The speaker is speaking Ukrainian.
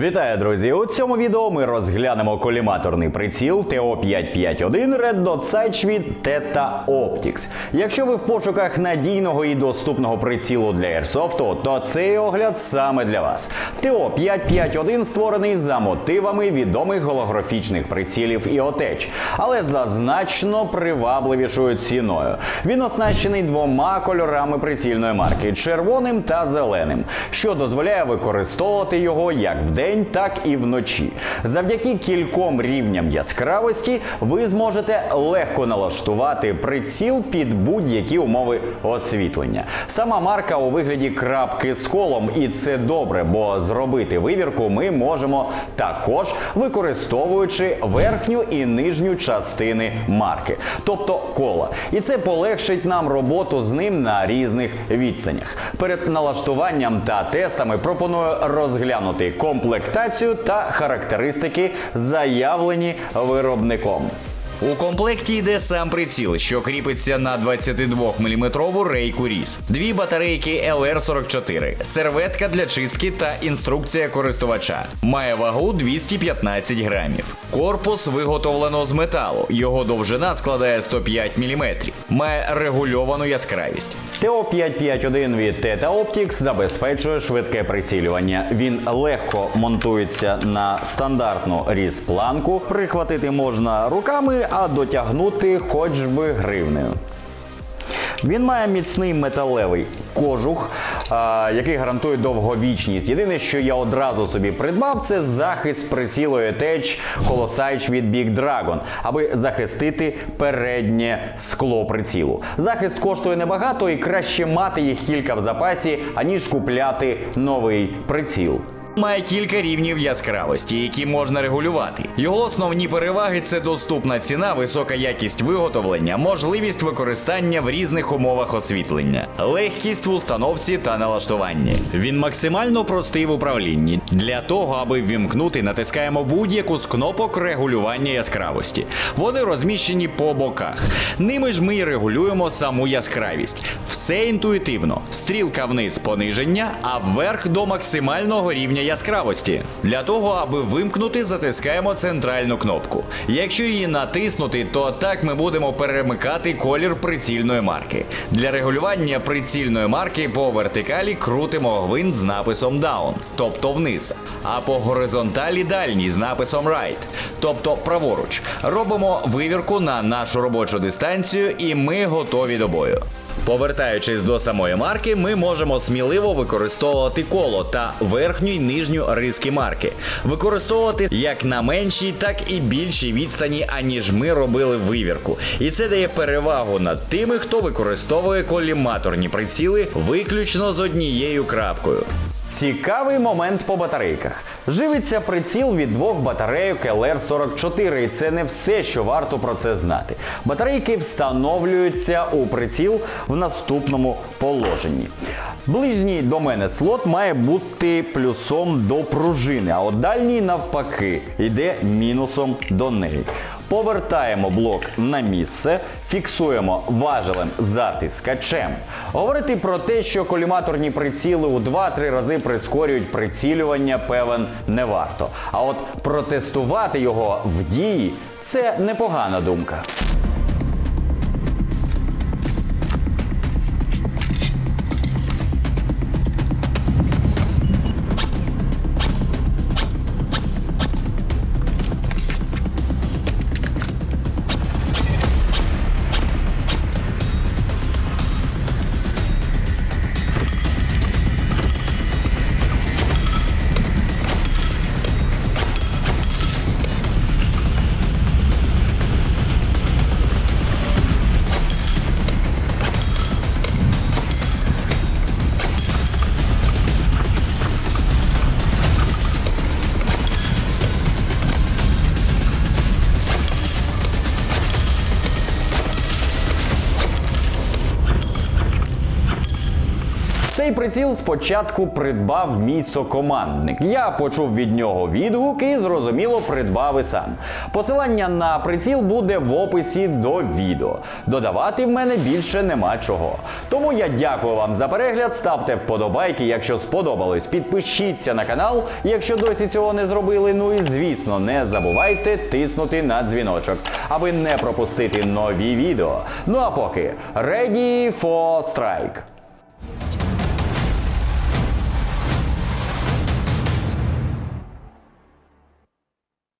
Вітаю, друзі! У цьому відео ми розглянемо коліматорний приціл TO551 Red Dot Sight від Theta Optics. Якщо ви в пошуках надійного і доступного прицілу для Airsoft, то цей огляд саме для вас. TO551 створений за мотивами відомих голографічних прицілів IoTech, але за значно привабливішою ціною. Він оснащений двома кольорами прицільної марки червоним та зеленим, що дозволяє використовувати його як вдень, так і вночі. Завдяки кільком рівням яскравості ви зможете легко налаштувати приціл під будь-які умови освітлення. Сама марка у вигляді крапки з колом, і це добре, бо зробити вивірку ми можемо також використовуючи верхню і нижню частини марки, тобто кола. І це полегшить нам роботу з ним на різних відстанях. Перед налаштуванням та тестами пропоную розглянути комплектацію та характеристики, заявлені виробником. У комплекті йде сам приціл, що кріпиться на 22-мм рейку різ, дві батарейки LR44, серветка для чистки та інструкція користувача. Має вагу 215 грамів. Корпус виготовлено з металу. Його довжина складає 105 мм. Має регульовану яскравість. TO551 від Theta Optics забезпечує швидке прицілювання. Він легко монтується на стандартну різ-планку. Прихватити можна руками, а дотягнути хоч би гривнею. Він має міцний металевий кожух, який гарантує довговічність. Єдине, що я одразу собі придбав, це захист прицілу ETH Holosight від Big Dragon, аби захистити переднє скло прицілу. Захист коштує небагато і краще мати їх кілька в запасі, аніж купляти новий приціл. Має кілька рівнів яскравості, які можна регулювати. Його основні переваги це доступна ціна, висока якість виготовлення, можливість використання в різних умовах освітлення, легкість в установці та налаштуванні. Він максимально простий в управлінні. Для того, аби ввімкнути, натискаємо будь-яку з кнопок регулювання яскравості. Вони розміщені по боках. Ними ж ми й регулюємо саму яскравість. Все інтуїтивно. Стрілка вниз пониження, а вверх до максимального рівня яскравості. Для того, аби вимкнути, затискаємо центральну кнопку. Якщо її натиснути, то так ми будемо перемикати колір прицільної марки. Для регулювання прицільної марки по вертикалі крутимо гвинт з написом Down, тобто вниз, а по горизонталі дальній з написом Right, тобто праворуч. Робимо вивірку на нашу робочу дистанцію, і ми готові до бою. Повертаючись до самої марки, ми можемо сміливо використовувати коло та верхню і нижню риски марки, використовувати як на меншій, так і більшій відстані, аніж ми робили вивірку. І це дає перевагу над тими, хто використовує коліматорні приціли виключно з однією крапкою. Цікавий момент по батарейках. Живиться приціл від двох батарейок LR44, і це не все, що варто про це знати. Батарейки встановлюються у приціл в наступному положенні. Ближній до мене слот має бути плюсом до пружини, а от дальній навпаки йде мінусом до неї. Повертаємо блок на місце, фіксуємо важелем затискачем. Говорити про те, що коліматорні приціли у 2-3 рази прискорюють прицілювання, певен не варто. А от протестувати його в дії це непогана думка. Цей приціл спочатку придбав мій сокомандник. Я почув від нього відгук і зрозуміло придбав і сам. Посилання на приціл буде в описі до відео. Додавати в мене більше нема чого. Тому я дякую вам за перегляд. Ставте вподобайки, якщо сподобалось. Підпишіться на канал, якщо досі цього не зробили. Ну і звісно, не забувайте тиснути на дзвіночок, аби не пропустити нові відео. Ну а поки ready for strike!